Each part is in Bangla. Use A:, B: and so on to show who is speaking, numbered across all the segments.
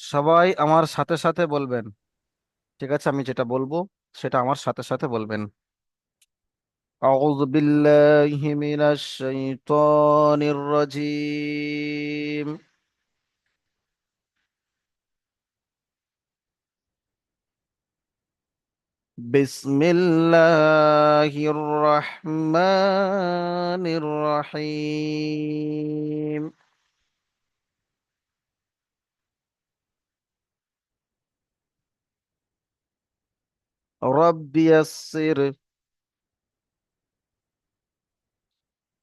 A: সবাই আমার সাথে সাথে বলবেন ঠিক আছে আমি যেটা বলবো সেটা আমার সাথে সাথে বলবেন أعوذ بالله من الشيطان الرجيم بسم الله الرحمن الرحيم رب يسر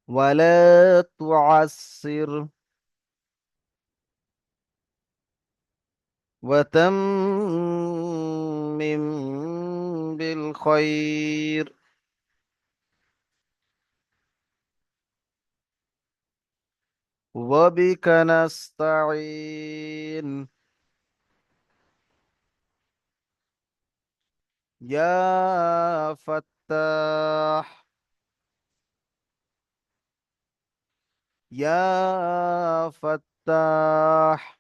A: ولا تعسر وتمم بالخير. وبك نستعين. يا فتاح. يا فتاح.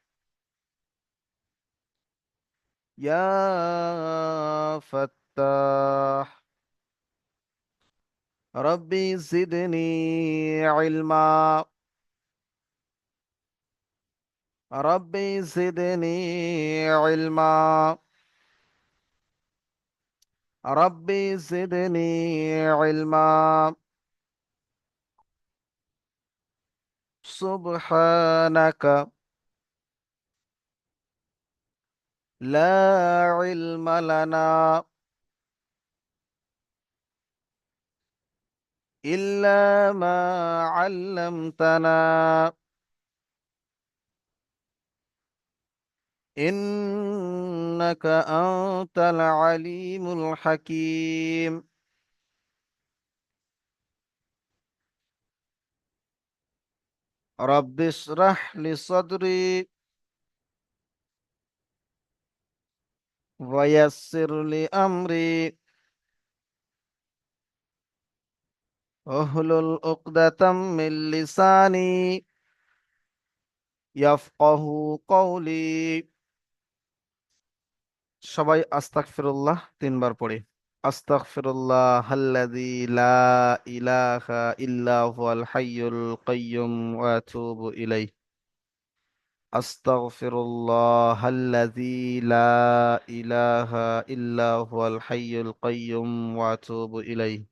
A: يا فتاح. ربي زدني علما. ربي زدني علما. ربي زدني علما. سبحانك. لا علم لنا إلا ما علمتنا. إنك أنت العليم الحكيم. رب اشرح لي صدري. ويسر لي أمري. احلل عقدة من لساني يفقه قولي. সবাই আস্তাগফিরুল্লাহ তিনবার পড়ি আস্তাগফিরুল্লাহ আল্লাযী লা ইলাহা ইল্লা হুয়াল হাইয়ুল কাইয়্যুম ওয়া আতুবু ইলাইহি আস্তাগফিরুল্লাহ আল্লাযী লা ইলাহা ইল্লা হুয়াল হাইয়ুল কাইয়্যুম ওয়া আতুবু ইলাইহি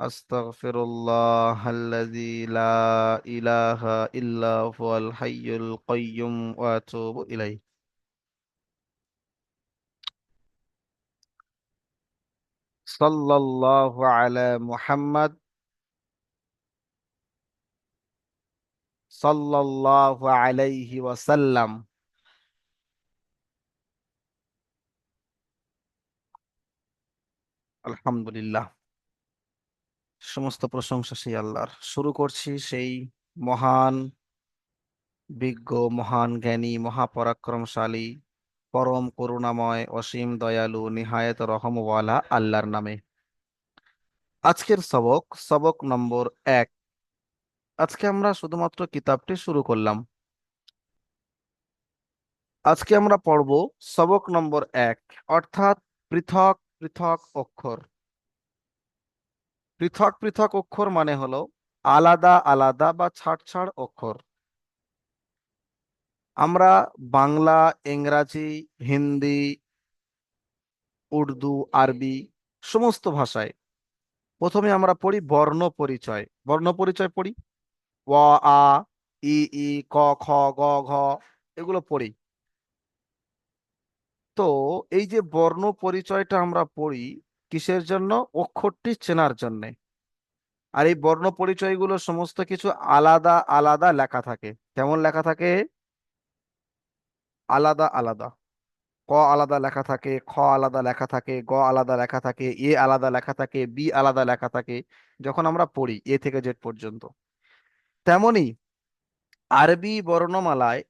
A: আস্তাগফিরুল্লাহ আল্লাযী লা ইলাহা ইল্লা হুয়াল হাইয়ুল কাইয়্যুম ওয়া আতুবু ইলাইহি সাল্লাল্লাহু আলা মুহাম্মদ সাল্লাল্লাহু আলাইহি ওয়াসাল্লাম। আলহামদুলিল্লাহ। সমস্ত প্রশংসা সেই আল্লাহর। শুরু করছি সেই মহান, বিজ্ঞ, মহান, জ্ঞানী, মহাপরাক্রমশালী পরম করুণাময়, অসীম দয়ালু, নিহায়েত রহমওয়ালা আল্লাহর নামে। আজকের সবক সবক নম্বর এক। আজকে আমরা শুধুমাত্র কিতাবটি শুরু করলাম। আজকে আমরা পড়ব সবক নম্বর এক, অর্থাৎ পৃথক পৃথক অক্ষর। পৃথক পৃথক অক্ষর মানে হলো আলাদা আলাদা বা ছাড় ছাড় অক্ষর। আমরা বাংলা, ইংরাজি, হিন্দি, উর্দু, আরবি সমস্ত ভাষায় প্রথমে আমরা পড়ি বর্ণ পরিচয়। বর্ণ পরিচয় পড়ি? ও, আ, ই ই, ক, খ, গ, ঘ এগুলো পড়ি। তো এই যে বর্ণ পরিচয়টা আমরা পড়ি কিসের জন্য? অক্ষরটি চেনার জন্যে। আর এই বর্ণ পরিচয়গুলো সমস্ত কিছু আলাদা আলাদা লেখা থাকে। কেমন লেখা থাকে? আলাদা আলাদা। ক আলাদা লেখা থাকে, খ আলাদা লেখা থাকে, গ আলাদা লেখা থাকে, এ আলাদা লেখা থাকে, বি আলাদা লেখা থাকে, যখন আমরা পড়ি এ থেকে জেড পর্যন্ত। তেমনি আরবি বর্ণমালায়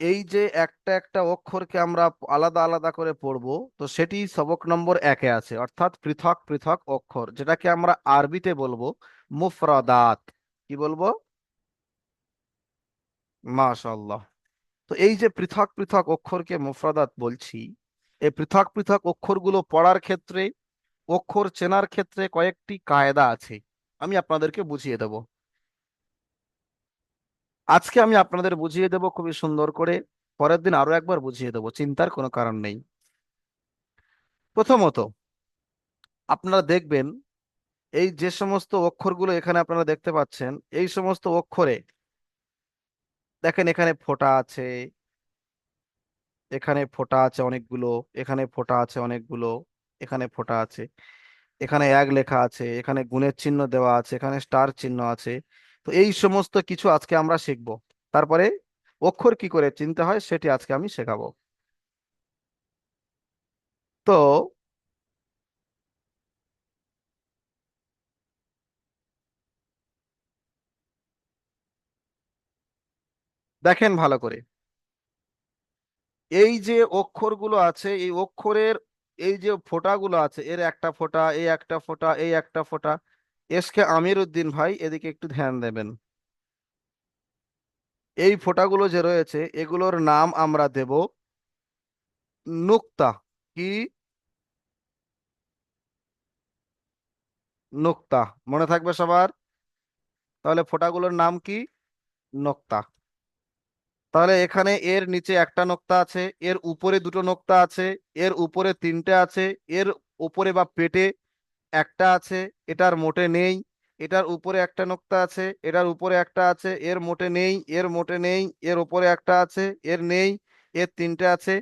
A: এই যে একটা একটা অক্ষরকে আমরা আলাদা আলাদা করে পড়ব, তো সেটি সবক নম্বর একে আছে, অর্থাৎ পৃথক পৃথক অক্ষর, যেটাকে আমরা আরবিতে বলব মুফরাদাত। কি বলব? মাশাআল্লাহ। তো এই যে পৃথক পৃথক অক্ষরকে মুফরাদাত বলছি, এই পৃথক পৃথক অক্ষরগুলো পড়ার ক্ষেত্রে, অক্ষর চেনার ক্ষেত্রে কয়েকটি কায়দা আছে। আমি আপনাদেরকে বুঝিয়ে দেব। আজকে আমি আপনাদের বুঝিয়ে দেব খুবই সুন্দর করে। পরের দিন আরও একবার বুঝিয়ে দেব, চিন্তার কোনো কারণ নেই। প্রথমত, আপনারা দেখবেন, এই যে সমস্ত অক্ষরগুলো এখানে আপনারা দেখতে পাচ্ছেন, এই সমস্ত অক্ষরে দেখেন এখানে ফোঁটা আছে। এখানে ফোঁটা আছে অনেকগুলো, এখানে ফোঁটা আছে অনেকগুলো, এখানে ফোঁটা আছে। এখানে এক লেখা আছে, এখানে গুণের চিহ্ন দেওয়া আছে, এখানে স্টার চিহ্ন আছে। তো এই সমস্ত কিছু আজকে আমরা শিখব। তারপরে অক্ষর কি করে চিনতে হয় সেটি আজকে আমি শেখাবো। তো দেখেন ভালো করে। এই যে অক্ষরগুলো আছে, এই অক্ষরের এই যে ফোঁটাগুলো আছে, এর একটা ফোঁটা, এই একটা ফোঁটা, এই একটা ফোঁটা। এসকে আমির উদ্দিন ভাই, এদিকে একটু ধ্যান দেবেন। এই ফোঁটাগুলো যে রয়েছে, এগুলোর নাম আমরা দেব নুক্তা। কি? নুক্তা। মনে থাকবে সবার? তাহলে ফোঁটাগুলোর নাম কি? নোক্তা। তাহলে এখানে এর নিচে একটা নোক্তা আছে, এর উপরে দুটো নোক্তা আছে, এর উপরে তিনটে আছে, এর উপরে বা পেটে একটা আছে, এটার মোটে নেই, এটার উপরে একটা নোক্তা আছে, এটার উপরে একটা আছে, এর মোটে নেই, এর মোটে নেই, এর উপরে একটা আছে, এর নেই, এর তিনটে আছে।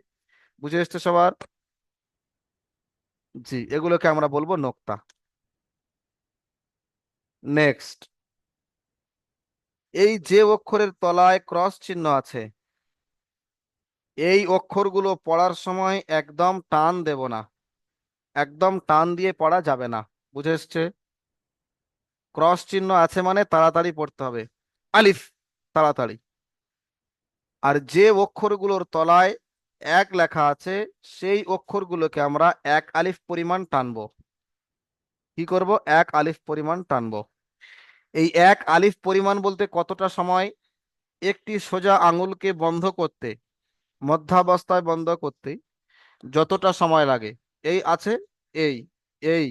A: বুঝে এসছে সবার? জি, এগুলোকে আমরা বলব নোক্তা। নেক্সট। এই যে অক্ষরের তলায় ক্রস চিহ্ন আছে, এই অক্ষরগুলো পড়ার সময় একদম টান দেব না। একদম টান দিয়ে পড়া যাবে না, বুঝে এসছে? ক্রস চিহ্ন আছে মানে তাড়াতাড়ি পড়তে হবে। আলিফ, তাড়াতাড়ি। আর যে অক্ষরগুলোর তলায় এক লেখা আছে, সেই অক্ষরগুলোকে আমরা এক আলিফ পরিমাণ টানবো। কি করব? এক আলিফ পরিমাণ টানবো। এই এক আলিফ পরিমাণ বলতে কতটা সময়? একটি সোজা আঙুলকে বন্ধ করতে, মধ্যাবস্থায় বন্ধ করতে যতটা সময় লাগে। এই আছে এই এই।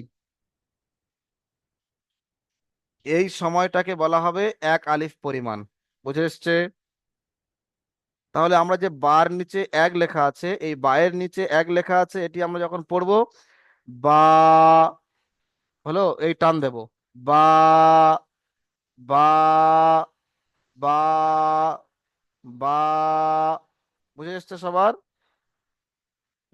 A: এই সময়টাকে বলা হবে এক আলিফ পরিমাণ। বুঝে এসছে? তাহলে আমরা যে বার নিচে এক লেখা আছে, এই বায়ের নিচে এক লেখা আছে, এটি আমরা যখন পড়ব, বা হলো এই টান দেব। বা বা বা বা, বুঝে এসছে সবার?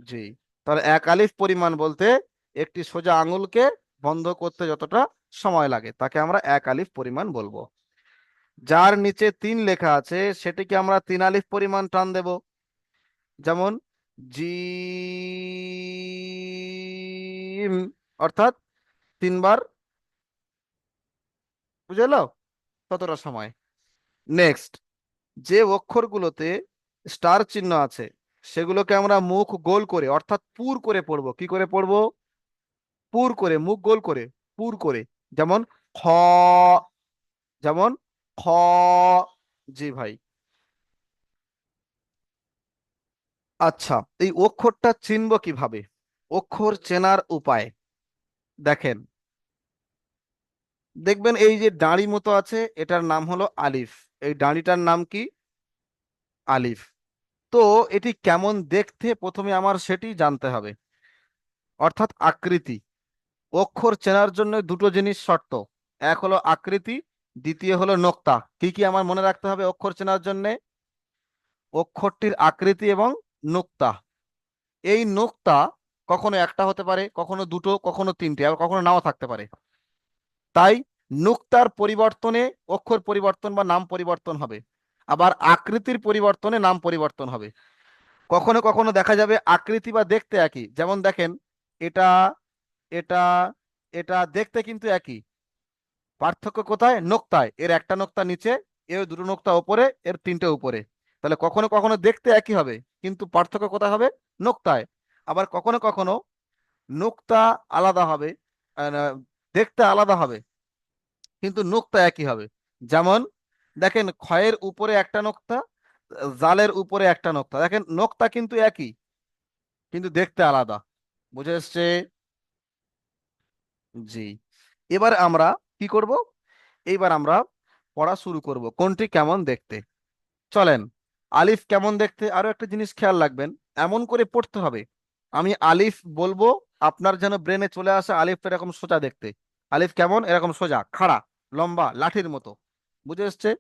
A: জি। তাহলে এক আলিফ পরিমাণ বলতে একটি সোজা আঙুলকে বন্ধ করতে যতটা সময় লাগে, তাকে আমরা এক আলিফ পরিমাণ বলব। যার নিচে তিন লেখা আছে, সেটিকে আমরা তিন আলিফ পরিমাণ টান দেব। যেমন জিম অর্থাৎ তিনবার বুঝে এলো? ততটা সময়। নেক্সট যে অক্ষরগুলোতে স্টার চিহ্ন আছে, সেগুলোকে আমরা মুখ গোল করে, অর্থাৎ পুর করে পড়ব। কি করে পড়ব? পুর করে, মুখ গোল করে, পুর করে। যেমন খ যেমন খ, জি ভাই। আচ্ছা এই অক্ষরটা চিনব কীভাবে? অক্ষর চেনার উপায়। দেখেন দেখবেন এই যে দাঁড়ি মতো আছে, এটার নাম হলো আলিফ। এই দাঁড়িটার নাম কি? আলিফ। তো এটি কেমন দেখতে প্রথমে আমার সেটি জানতে হবে। অর্থাৎ আকৃতি। অক্ষর চেনার জন্য দুটো জিনিস শর্ত। এক হলো আকৃতি, দ্বিতীয় হলো নোক্তা। কি কি আমার মনে রাখতে হবে অক্ষর চেনার জন্য? অক্ষরটির আকৃতি এবং নোক্তা। এই নোক্তা কখনো একটা হতে পারে, কখনো দুটো, কখনো তিনটে, আবার কখনো নাও থাকতে পারে। তাই নুক্তার পরিবর্তনে অক্ষর পরিবর্তন বা নাম পরিবর্তন হবে। আবার আকৃতির পরিবর্তনে নাম পরিবর্তন হবে। কখনো কখনো দেখা যাবে আকৃতি বা দেখতে একই। যেমন দেখেন, এটা এটা এটা দেখতে কিন্তু একই। পার্থক্য কোথায়? নোক্তায়। এর একটা নোক্তা নিচে, এর দুটো নোক্তা ওপরে, এর তিনটে উপরে। তাহলে কখনো কখনো দেখতে একই হবে, কিন্তু পার্থক্য কোথায় হবে? নোক্তায়। আবার কখনো কখনো নোক্তা আলাদা হবে দেখতে আলাদা হবে, কিন্তু নোক্তা একই হবে। যেমন, দেখেন ক্ষয়ের উপরে একটা নোক্তা জালের উপরে একটা নোক্তা দেখেন নোক্তা কিন্তু একই, কিন্তু দেখতে আলাদা। বুঝে এসছে? জি। এবার আমরা কি করব? এইবার আমরা পড়া শুরু করব। কোনটি কেমন দেখতে? চলেন, আলিফ কেমন দেখতে? আরও একটা জিনিস খেয়াল রাখবেন, এমন করে পড়তে হবে। আমি আলিফ বলব, আপনার যেন ব্রেনে চলে আসে আলিফটা এরকম সোজা দেখতে। আলিফ কেমন? এরকম সোজা, খাড়া, লম্বা, লাঠির মতো। বুঝে এসছে?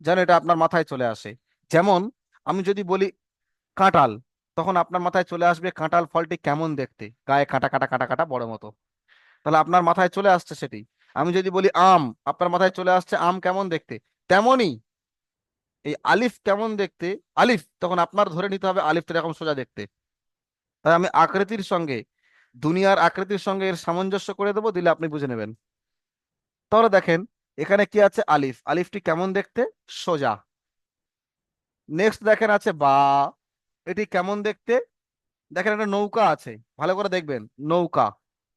A: যেন এটা আপনার মাথায় চলে আসে। যেমন আমি যদি বলি কাঁটাল, তখন আপনার মাথায় চলে আসবে কাঁটাল ফলটি কেমন দেখতে? গায়ে কাটা কাটা কাটা কাটা বড় মতো। তাহলে আপনার মাথায় চলে আসছে সেটি। আমি যদি বলি আম, আপনার মাথায় চলে আসছে আম কেমন দেখতে? তেমনই এই আলিফ কেমন দেখতে? আলিফ, তখন আপনার ধরে নিতে হবে আলিফটা এরকম সোজা দেখতে। তাই আমি আকৃতির সঙ্গে, দুনিয়ার আকৃতির সঙ্গে এর সামঞ্জস্য করে দেবো, দিলে আপনি বুঝে নেবেন। তাহলে দেখেন, এখানে কি আছে? আলিফ। আলিফটি কেমন দেখতে? সোজা। নেক্সট দেখেন আছে বা। এটি কেমন দেখতে? দেখেন একটা নৌকা আছে। ভালো করে দেখবেন। নৌকা।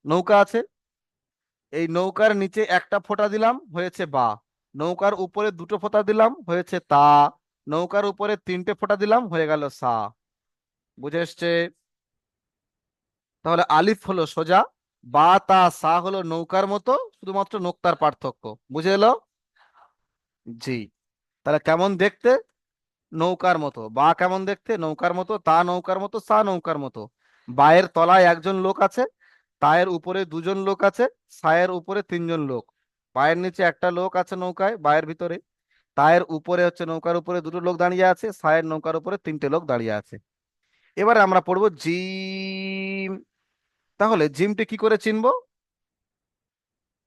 A: নৌকা আছে। এই নৌকার নিচে একটা ফোঁটা দিলাম, হয়েছে বা। নৌকার উপরে দুটো ফোঁটা দিলাম, হয়েছে তা। নৌকার উপরে তিনটে ফোঁটা দিলাম, হয়ে গেল সা। বুঝে এসছে? তাহলে আলিফ হলো সোজা, বা, তা, সা হলো নৌকার মতো, শুধুমাত্র নোক্তার পার্থক্য। বুঝে এলো? জি। তাহলে কেমন দেখতে? নৌকার মতো। বা কেমন দেখতে? নৌকার মতো, তা নৌকার মতো, সা নৌকার মতো। বায়ের তলায় একজন লোক আছে, তায়ের উপরে দুজন লোক আছে, সায়ের উপরে তিনজন লোক। পায়ের নিচে একটা লোক আছে নৌকায়, বায়ের ভিতরে। তায়ের উপরে হচ্ছে নৌকার উপরে দুটো লোক দাঁড়িয়ে আছে, সায়ের নৌকার উপরে তিনটে লোক দাঁড়িয়ে আছে। এবারে আমরা পড়ব জিম তাহলে জিমটি কি করে চিনবো?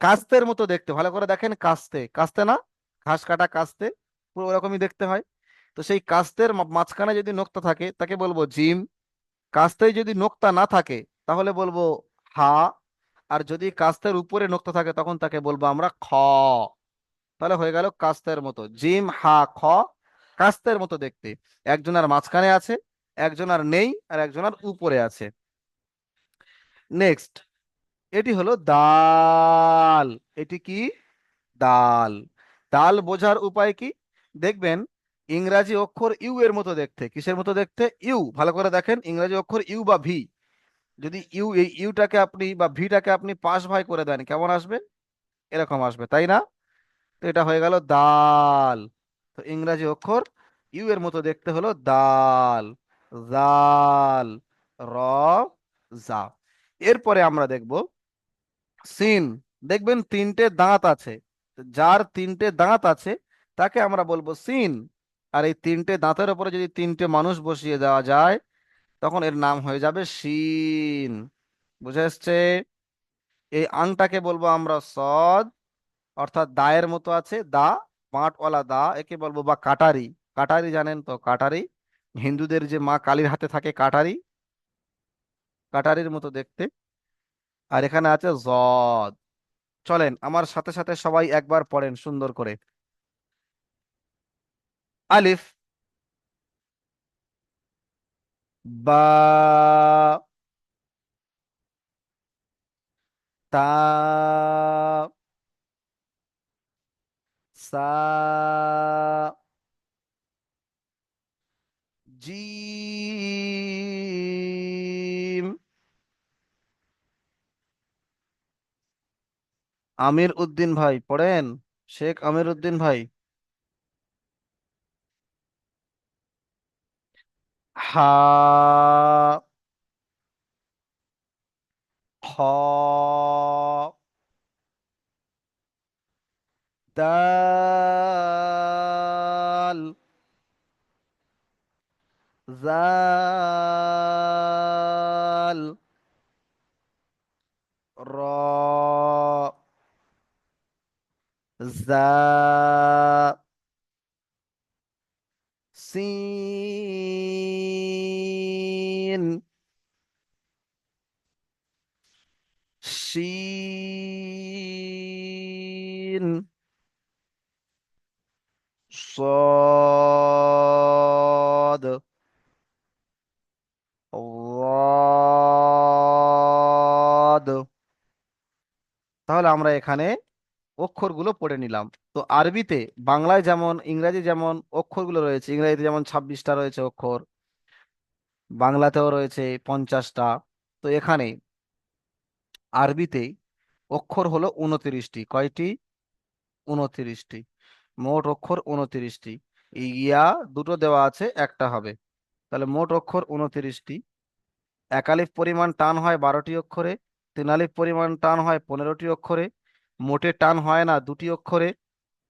A: কাস্তের মতো দেখতে, ভালো করে দেখেন কাস্তে কাস্তে না? ঘাস কাটা কাস্তে, পুরো ওরকমই দেখতে হয়। তো সেই কাস্তের মাঝখানে যদি নোক্তা থাকে, তাকে বলব জিম। কাস্তে যদি নোক্তা না থাকে, তাহলে বলব হা। আর যদি কাস্তের উপরে নোক্তা থাকে, তখন তাকে বলব আমরা খ। তাহলে হয়ে গেল কাস্তের মতো। জিম, হা, খ, কাস্তের মতো দেখতে। একজন আর মাঝখানে আছে একজন আর নেই, আর একজন আর উপরে আছে। নেক্সট এটি হলো দাল। এটি কি? দাল। দাল বোঝার উপায় কি? দেখবেন, ইংরাজি অক্ষর ইউ এর মতো দেখতে। কিসের মতো দেখতে? ইউ। ভালো করে দেখেন, ইংরাজি অক্ষর ইউ বা ভি। যদি ইউ, এই ইউটাকে আপনি বা ভিটাকে আপনি পাশ ভাই করে দেন, কেমন আসবে? এরকম আসবে, তাই না? তো এটা হয়ে গেল দাল। তো ইংরাজি অক্ষর ইউ এর মতো দেখতে হলো দাল। জাল র জা এরপরে আমরা দেখব সিন। দেখবেন তিনটে দাঁত আছে। যার তিনটে দাঁত আছে, তাকে আমরা বলব সিন। আর এই তিনটে দাঁতের উপরে যদি তিনটে মানুষ বসিয়ে দেওয়া যায়, তখন এর নাম হয়ে যাবে শিন বুঝে এসছে? এই আংটাকে বলব আমরা সদ, অর্থাৎ দায়ের মতো আছে, দা, বাঁটওয়ালা দা, একে বলব বা কাটারি। কাটারি জানেন তো, কাটারি। হিন্দুদের যে মা কালীর হাতে থাকে কাটারি। কাটারির মতো দেখতে। আর এখানে আছে জদ। চলেন, আমার সাথে সাথে সবাই একবার পড়েন সুন্দর করে। আলিফ। বা। তা। সা। আমির উদ্দিন ভাই পড়েন? শেখ আমির উদ্দিন ভাই। হা খ দাল জাল র জা সিন শিন صاد ضاد তাহলে আমরা এখানে অক্ষরগুলো পড়ে নিলাম। তো আরবিতে, বাংলায় যেমন, ইংরাজি যেমন অক্ষরগুলো রয়েছে, ইংরেজিতে যেমন ছাব্বিশটা রয়েছে অক্ষর, বাংলাতেও রয়েছে পঞ্চাশটা। তো এখানে আরবিতে অক্ষর হলো উনত্রিশটি কয়টি? উনত্রিশটি মোট অক্ষর উনত্রিশটি ইয়া দুটো দেওয়া আছে, একটা হবে। তাহলে মোট অক্ষর উনত্রিশটি একালিফ পরিমাণ টান হয় বারোটি অক্ষরে তিনালিফ পরিমাণ টান হয় পনেরোটি অক্ষরে মোটে টান হয় না দুটি অক্ষরে,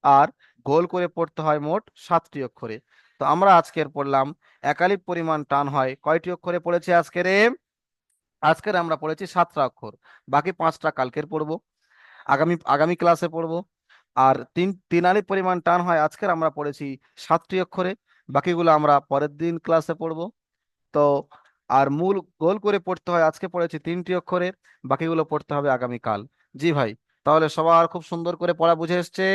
A: আর গোল করে পড়তে হয় মোট সাতটি অক্ষরে। তো আমরা আজকের পড়লাম একালিফ পরিমাণ টান হয়, কয়টি অক্ষরে পড়েছি আজকের আজকের আমরা পড়েছি সাতটা অক্ষর, বাকি পাঁচটা কালকের পড়ব, আগামী আগামী ক্লাসে পড়ব। আর তিন তিন আলিফ পরিমাণ টান হয় আজকের আমরা পড়েছি সাতটি অক্ষরে, বাকিগুলো আমরা পরের দিন ক্লাসে পড়ব। তো আর মূল গোল করে পড়তে হয় আজকে পড়েছি তিনটি অক্ষরের বাকিগুলো পড়তে হবে আগামীকাল। জি ভাই। তাহলে সবার খুব সুন্দর করে পড়া বুঝে এসছে।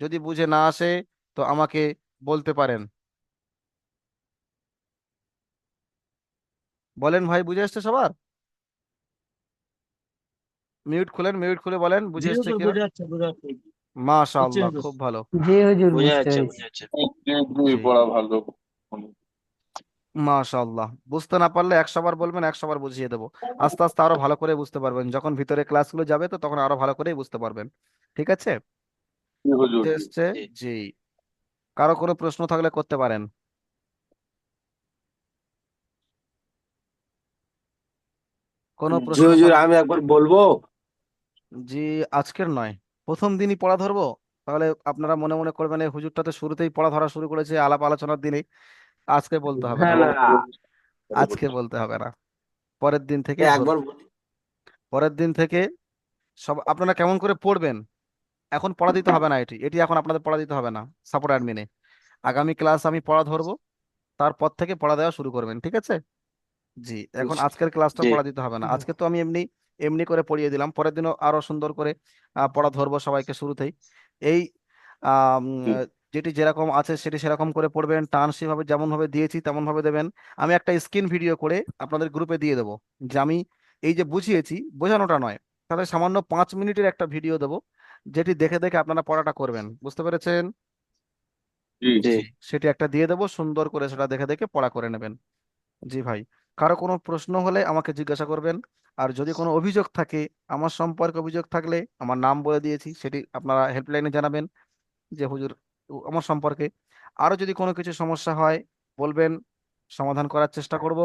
A: যদি বুঝে না আসে তো আমাকে বলতে পারেন। বলেন ভাই বুঝে এসছে সবার? মিউট খুলেন মিউট খুলে বলেন বুঝে এসছে
B: বোঝা বোঝা যাচ্ছে
A: মাশাআল্লাহ খুব ভালো।
C: জি হুজুর
B: বোঝা যাচ্ছে যাচ্ছে
D: পড়া ভালো।
A: মাশাআল্লাহ। বুঝতে না পারলে একশো বার বলবেন একশো বার বুঝিয়ে দেবো। আস্তে আস্তে আরও ভালো করে বুঝতে পারবেন। যখন ভিতরে ক্লাসগুলো যাবে তো তখন আরও ভালো করেই বুঝতে পারবেন। ঠিক আছে?
D: জি
A: কারও কোনো প্রশ্ন থাকলে করতে পারেন। কোনো প্রশ্ন
E: আমি একবার বলব?
A: জি আজকের নয়। প্রথম দিনই পড়া ধরবো? তাহলে আপনারা মনে মনে করবেন এই হুজুরটা তো শুরুতেই পড়া ধরা শুরু করেছে আলাপ আলোচনার দিনে আজকে বলতে হবে
E: না।
A: না আজকে বলতে হবে না। পরের দিন থেকে
E: এ একবার বলি।
A: পরের দিন থেকে সব আপনারা কেমন করে পড়বেন? এখন পড়া দিতে হবে না এটি। এটি এখন আপনাদের পড়া দিতে হবে না সাপোর্ট অ্যাডমিনে আগামী ক্লাস আমি পড়া ধরবো তারপর থেকে পড়া দেওয়া শুরু করবেন ঠিক আছে? জি এখন আজকের ক্লাসটা
B: জি।
A: পড়া দিতে হবে না। আজকে তো আমি এমনি এমনি করে পড়িয়ে দিলাম। পরের দিনও আরও সুন্দর করে পড়া ধরবো সবাইকে শুরুতেই। এই। যেটি যেরকম আছে সেটি সেরকম করে পড়বেন টান সেভাবে যেমন ভাবে দিয়েছি তেমন ভাবে দেবেন। আমি একটা স্ক্রিন ভিডিও করে আপনাদের গ্রুপে দিয়ে দেবো যে আমি এই যে বুঝিয়েছি বোঝানোটা নয় তাহলে সামান্য পাঁচ মিনিটের একটা ভিডিও দেবো যেটি দেখে দেখে আপনারা পড়াটা করবেন বুঝতে পেরেছেন? সেটি একটা দিয়ে দেবো সুন্দর করে সেটা দেখে দেখে পড়া করে নেবেন। জি ভাই কারও কোনো প্রশ্ন হলে আমাকে জিজ্ঞাসা করবেন আর যদি কোনো অভিযোগ থাকে আমার সম্পর্কে অভিযোগ থাকলে আমার নাম বলে দিয়েছি সেটি আপনারা হেল্পলাইনে জানাবেন যে হুজুর আমার সম্পর্কে। আরও যদি কোনো কিছু সমস্যা হয় বলবেন সমাধান করার চেষ্টা করব।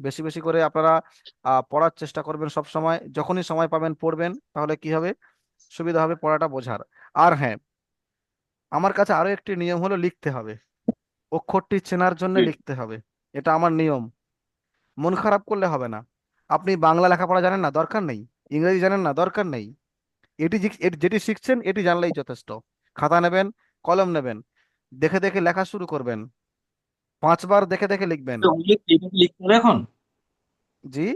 A: বেশি বেশি করে আপনারা পড়ার চেষ্টা করবেন সব সময়। যখনই সময় পাবেন পড়বেন তাহলে কি হবে? সুবিধা হবে পড়াটা বোঝার। আর হ্যাঁ আমার কাছে আরও একটি নিয়ম হলো লিখতে হবে। অক্ষরটি চেনার জন্য লিখতে হবে। এটা আমার নিয়ম। মন খারাপ করলে হবে না। আপনি বাংলা লেখাপড়া জানেন না? দরকার নেই। ইংরেজি জানেন না? দরকার নেই। এটি যেটি শিখছেন এটি জানলেই যথেষ্ট। খাতা নেবেন কলম নেবেন দেখে দেখে লেখা শুরু করবেন পাঁচবার দেখে দেখে লিখবেন।
B: লিখতে হবে এখন?
A: জি।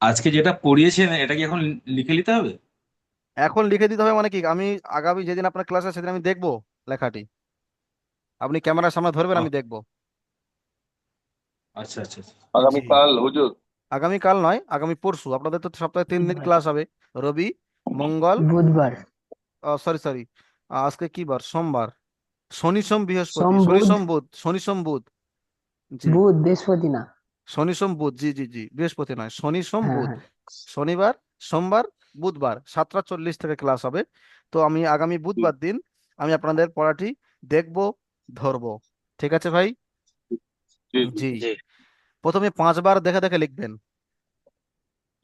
B: আজকে যেটা পড়িয়েছেন এটা কি এখন লিখে নিতে হবে?
A: এখন লিখে দিতে হবে মানে কি? আমি আগামী যেদিন আপনার ক্লাস আছে সেদিন আমি দেখব লেখাটি। আপনি ক্যামেরার সামনে ধরবেন আমি দেখব।
B: আচ্ছা আচ্ছা আচ্ছা।
D: আগামীকাল হুজুর?
A: আগামীকাল নয় আগামী পরশু। আপনাদের তো সপ্তাহে তিন দিন ক্লাস হবে। রবি মঙ্গল
C: বুধবার।
A: সরি সরি আজকে কি বার? সোমবার। শনি সোম বৃহস্পতি শনি
C: বুধ।
A: সোম বুধ শনি সোম বুধ। জি।
C: বুধ বৃহস্পতি না।
A: শনি সোম বুধ জি জি জি বৃহস্পতি নয় শনি সোম
C: হ্যাঁ
A: বুধ।
C: হ্যাঁ।
A: শনিবার সোমবার বুধবার সাতটা চল্লিশ থেকে ক্লাস হবে। তো আমি আগামী বুধবার দিন আমি আপনাদের পড়াটি দেখব ধরবো। ঠিক আছে ভাই?
D: জি
A: প্রথমে পাঁচবার দেখে দেখে লিখবেন।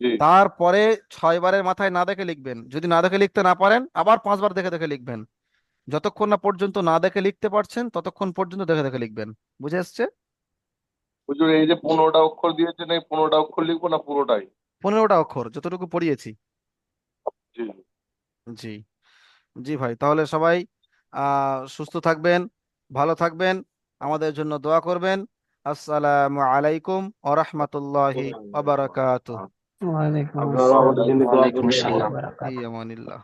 D: জি।
A: তারপরে ছয় বারের মাথায় না দেখে লিখবেন। যদি না দেখে লিখতে না পারেন আবার পাঁচবার দেখে দেখে লিখবেন। যতক্ষণ না পর্যন্ত না দেখে লিখতে পারছেন ততক্ষণ পর্যন্ত দেখে দেখে লিখবেন। বুঝে এসছে?
D: হুজুর এই যে পনেরোটা অক্ষর দিয়েছেন এই পনেরোটা অক্ষর লিখব না পুরোটাই?
A: পনেরোটা অক্ষর যতটুকু পড়িয়েছি।
D: জি।
A: জি। জি ভাই তাহলে সবাই আহ সুস্থ থাকবেন ভালো থাকবেন আমাদের জন্য দোয়া করবেন। আসসালামু আলাইকুম ওয়া রাহমাতুল্লাহি ওয়া বারাকাতুহু
E: জন্য দোয়া
C: আসসালাম।
E: করবেন।
B: আসসালাম।
C: বারাকাতুহু
A: ফি আমানিল্লাহ